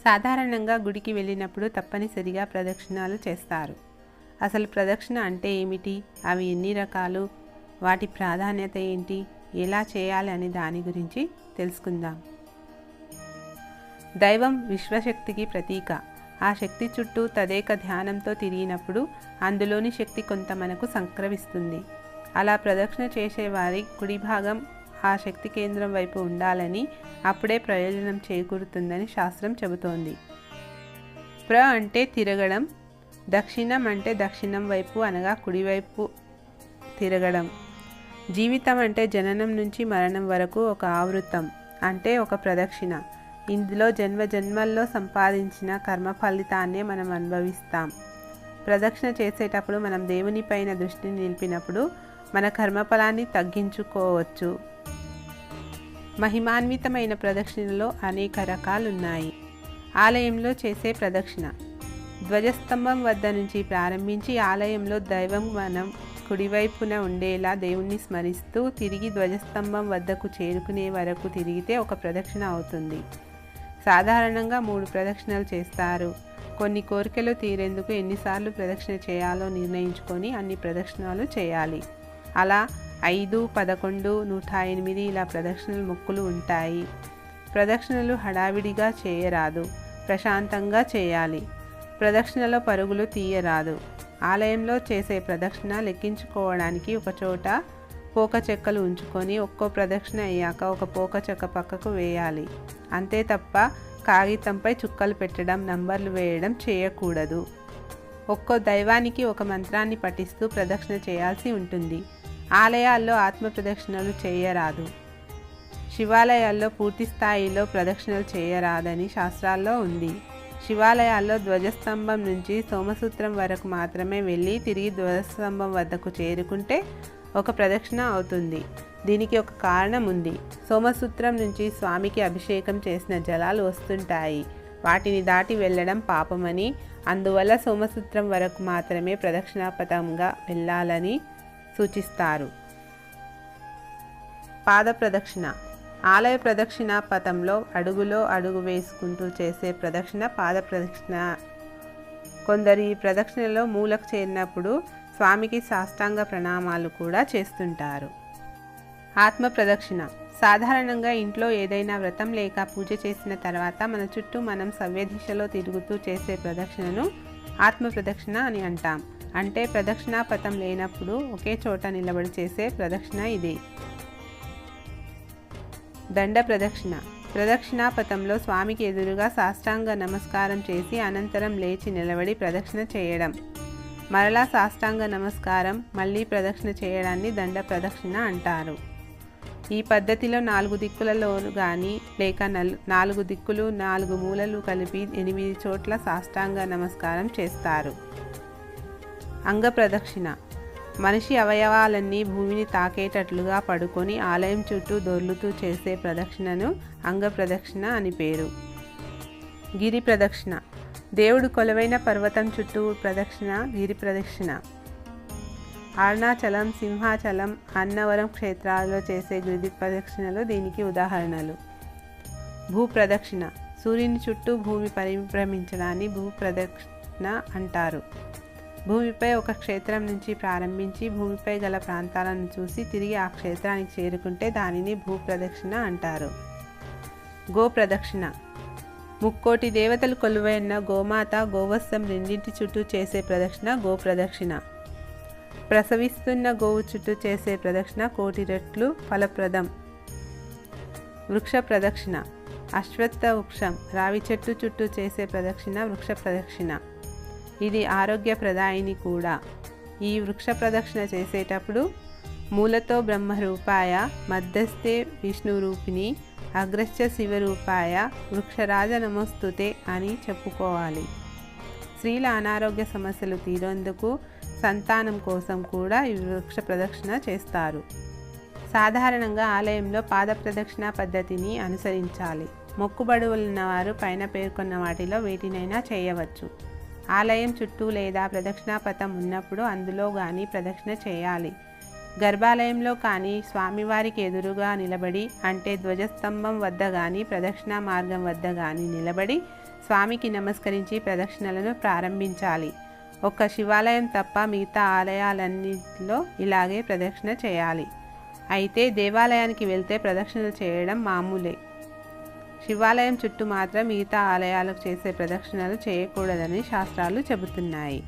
సాధారణంగా గుడికి వెళ్ళినప్పుడు తప్పనిసరిగా ప్రదక్షిణాలు చేస్తారు. అసలు ప్రదక్షిణ అంటే ఏమిటి? అవి ఎన్ని రకాలు? వాటి ప్రాధాన్యత ఏంటి? ఎలా చేయాలి అనే దాని గురించి తెలుసుకుందాం. దైవం విశ్వశక్తికి ప్రతీక. ఆ శక్తి చుట్టూ తదేక ధ్యానంతో తిరిగినప్పుడు అందులోని శక్తి కొంత మనకు సంక్రమిస్తుంది. అలా ప్రదక్షిణ చేసేవారి కుడి భాగం ఆ శక్తి కేంద్రం వైపు ఉండాలని అప్పుడే ప్రయోజనం చేకూరుతుందని శాస్త్రం చెబుతోంది. ప్ర అంటే తిరగడం దక్షిణం అంటే దక్షిణం వైపు అనగా కుడివైపు తిరగడం. జీవితం అంటే జననం నుంచి మరణం వరకు ఒక ఆవృత్తం అంటే ఒక ప్రదక్షిణ. ఇందులో జన్మ జన్మల్లో సంపాదించిన కర్మ ఫలితాన్నే మనం అనుభవిస్తాం. ప్రదక్షిణ చేసేటప్పుడు మనం దేవునిపైన దృష్టిని నిలిపినప్పుడు మన కర్మఫలాన్ని తగ్గించుకోవచ్చు. మహిమాన్వితమైన ప్రదక్షిణలో అనేక రకాలున్నాయి. ఆలయంలో చేసే ప్రదక్షిణ. ధ్వజస్తంభం వద్ద నుంచి ప్రారంభించి ఆలయంలో దైవం మనం కుడివైపున ఉండేలా దేవుణ్ణి స్మరిస్తూ తిరిగి ధ్వజస్తంభం వద్దకు చేరుకునే వరకు తిరిగితే ఒక ప్రదక్షిణ అవుతుంది. సాధారణంగా మూడు ప్రదక్షిణలు చేస్తారు. కొన్ని కోరికలు తీరేందుకు ఎన్నిసార్లు ప్రదక్షిణ చేయాలో నిర్ణయించుకొని అన్ని ప్రదక్షిణలు చేయాలి. అలా ఐదు పదకొండు నూట ఎనిమిది ఇలా ప్రదక్షిణలు మొక్కులు ఉంటాయి. ప్రదక్షిణలు హడావిడిగా చేయరాదు ప్రశాంతంగా చేయాలి. ప్రదక్షిణలో పరుగులు తీయరాదు. ఆలయంలో చేసే ప్రదక్షిణ లెక్కించుకోవడానికి ఒకచోట పోక చెక్కలు ఉంచుకొని ఒక్కో ప్రదక్షిణ అయ్యాక ఒక పోక చెక్క పక్కకు వేయాలి. అంతే తప్ప కాగితంపై చుక్కలు పెట్టడం నంబర్లు వేయడం చేయకూడదు. ఒక్కో దైవానికి ఒక మంత్రాన్ని పఠిస్తూ ప్రదక్షిణ చేయాల్సి ఉంటుంది. ఆలయాల్లో ఆత్మ ప్రదక్షిణలు చేయరాదు. శివాలయాల్లో పూర్తి స్థాయిలో ప్రదక్షిణలు చేయరాదని శాస్త్రాల్లో ఉంది. శివాలయాల్లో ధ్వజస్తంభం నుంచి సోమసూత్రం వరకు మాత్రమే వెళ్ళి తిరిగి ధ్వజస్తంభం వద్దకు చేరుకుంటే ఒక ప్రదక్షిణ అవుతుంది. దీనికి ఒక కారణం ఉంది. సోమసూత్రం నుంచి స్వామికి అభిషేకం చేసిన జలాలు వస్తుంటాయి. వాటిని దాటి వెళ్ళడం పాపమని అందువల్ల సోమసూత్రం వరకు మాత్రమే ప్రదక్షిణాపథంగా వెళ్ళాలని సూచిస్తారు. పాద ప్రదక్షిణ. ఆలయ ప్రదక్షిణ పథంలో అడుగులో అడుగు వేసుకుంటూ చేసే ప్రదక్షిణ పాద ప్రదక్షిణ. కొందరు ఈ ప్రదక్షిణలో మూలకు చేరినప్పుడు స్వామికి సాష్టాంగ ప్రణామాలు కూడా చేస్తుంటారు. ఆత్మ ప్రదక్షిణ. సాధారణంగా ఇంట్లో ఏదైనా వ్రతం లేక పూజ చేసిన తర్వాత మన చుట్టూ మనం సవ్యదిశలో తిరుగుతూ చేసే ప్రదక్షిణను ఆత్మ ప్రదక్షిణ అని అంటాం. అంటే ప్రదక్షిణాపథం లేనప్పుడు ఒకే చోట నిలబడి చేసే ప్రదక్షిణ ఇది. దండ ప్రదక్షిణ. ప్రదక్షిణాపథంలో స్వామికి ఎదురుగా సాష్టాంగ నమస్కారం చేసి అనంతరం లేచి నిలబడి ప్రదక్షిణ చేయడం. మరలా సాష్టాంగ నమస్కారం మళ్ళీ ప్రదక్షిణ చేయడాన్ని దండ ప్రదక్షిణ అంటారు. ఈ పద్ధతిలో నాలుగు దిక్కులలో కానీ లేక నల్ నాలుగు దిక్కులు నాలుగు మూలలు కలిపి ఎనిమిది చోట్ల సాష్టాంగ నమస్కారం చేస్తారు. అంగ ప్రదక్షిణ మనిషి అవయవాలన్నీ భూమిని తాకేటట్లుగా పడుకొని ఆలయం చుట్టూ దొర్లుతూ చేసే ప్రదక్షిణను అంగ ప్రదక్షిణ అని పేరు. గిరి ప్రదక్షిణ దేవుడు కొలువైన పర్వతం చుట్టూ ప్రదక్షిణ గిరి ప్రదక్షిణ అరుణాచలం సింహాచలం అన్నవరం క్షేత్రాలలో చేసే గిరి ప్రదక్షిణలు దీనికి ఉదాహరణలు. భూ ప్రదక్షిణ సూర్యుని చుట్టూ భూమి పరిభ్రమించడాన్ని భూ ప్రదక్షిణ అంటారు. భూమిపై ఒక క్షేత్రం నుంచి ప్రారంభించి భూమిపై గల ప్రాంతాలను చూసి తిరిగి ఆ క్షేత్రానికి చేరుకుంటే దానిని భూ ప్రదక్షిణ అంటారు. గోప్రదక్షిణ. ముక్కోటి దేవతలు కొలువైన గోమాత గోవత్సం రెండింటి చుట్టూ చేసే ప్రదక్షిణ గోప్రదక్షిణ. ప్రసవిస్తున్న గోవు చుట్టూ చేసే ప్రదక్షిణ కోటి రెట్లు ఫలప్రదం. వృక్ష ప్రదక్షిణ అశ్వత్థ వృక్షం. రావి చెట్టు చుట్టూ చేసే ప్రదక్షిణ వృక్ష ప్రదక్షిణ ఇది ఆరోగ్యప్రదాయిని కూడా. ఈ వృక్ష ప్రదక్షిణ చేసేటప్పుడు మూలతో బ్రహ్మరూపాయ మధ్యస్థే విష్ణు రూపిణి శివరూపాయ వృక్షరాజ నమస్తుతే అని చెప్పుకోవాలి. స్త్రీల అనారోగ్య సమస్యలు తీరేందుకు సంతానం కోసం కూడా ఈ వృక్ష ప్రదక్షిణ చేస్తారు. సాధారణంగా ఆలయంలో పాద ప్రదక్షిణ పద్ధతిని అనుసరించాలి. మొక్కుబడులున్న వారు పైన పేర్కొన్న వాటిలో వేటినైనా చేయవచ్చు. ఆలయం చుట్టూ లేదా ప్రదక్షిణాపథం ఉన్నప్పుడు అందులో కానీ ప్రదక్షిణ చేయాలి. గర్భాలయంలో కానీ స్వామివారికి ఎదురుగా నిలబడి అంటే ధ్వజస్తంభం వద్ద కానీ ప్రదక్షిణా మార్గం వద్ద కానీ నిలబడి స్వామికి నమస్కరించి ప్రదక్షిణలను ప్రారంభించాలి. ఒక్క శివాలయం తప్ప మిగతా ఆలయాలన్నింటిలో ఇలాగే ప్రదక్షిణ చేయాలి. అయితే దేవాలయానికి వెళ్తే ప్రదక్షిణలు చేయడం మామూలే. శివాలయం చుట్టూ మాత్రం మిగతా ఆలయాలకు చేసే ప్రదక్షిణలు చేయకూడదని శాస్త్రాలు చెబుతున్నాయి.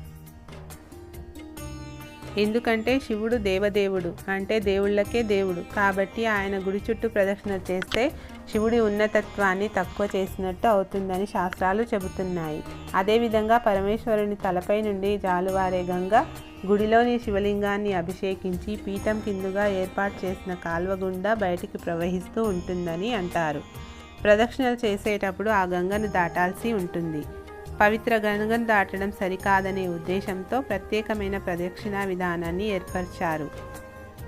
ఎందుకంటే శివుడు దేవదేవుడు అంటే దేవుళ్ళకే దేవుడు. కాబట్టి ఆయన గుడి చుట్టూ ప్రదక్షిణ చేస్తే శివుడి ఉన్నతత్వాన్ని తక్కువ చేసినట్టు అవుతుందని శాస్త్రాలు చెబుతున్నాయి. అదేవిధంగా పరమేశ్వరుని తలపై నుండి జాలువారే గంగ గుడిలోని శివలింగాన్ని అభిషేకించి పీఠం కిందుగా ఏర్పాటు చేసిన కాల్వ గుండా బయటికి ప్రవహిస్తూ ఉంటుందని అంటారు. ప్రదక్షిణలు చేసేటప్పుడు ఆ గంగను దాటాల్సి ఉంటుంది. పవిత్ర గంగను దాటడం సరికాదనే ఉద్దేశంతో ప్రత్యేకమైన ప్రదక్షిణా విధానాన్ని ఏర్పరిచారు.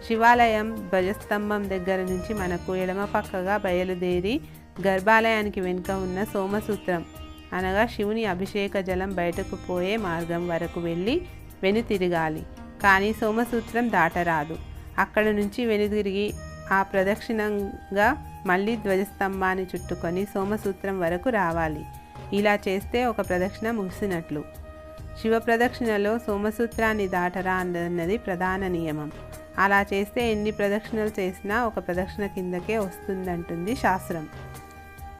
శివాలయం ధ్వజస్తంభం దగ్గర నుంచి మనకు ఎడమ పక్కగా బయలుదేరి గర్భాలయానికి వెనుక ఉన్న సోమసూత్రం అనగా శివుని అభిషేక జలం బయటకు పోయే మార్గం వరకు వెళ్ళి వెనుతిరగాలి. కానీ సోమసూత్రం దాటరాదు. అక్కడ నుంచి వెనుతిరిగి ఆ ప్రదక్షిణంగా మళ్ళీ ధ్వజస్తంభాన్ని చుట్టుకొని సోమసూత్రం వరకు రావాలి. ఇలా చేస్తే ఒక ప్రదక్షిణ ముగిసినట్లు. శివ ప్రదక్షిణలో సోమసూత్రాన్ని దాటరా అన్నది ప్రధాన నియమం. అలా చేస్తే ఎన్ని ప్రదక్షిణలు చేసినా ఒక ప్రదక్షిణ కిందకే వస్తుందంటుంది శాస్త్రం.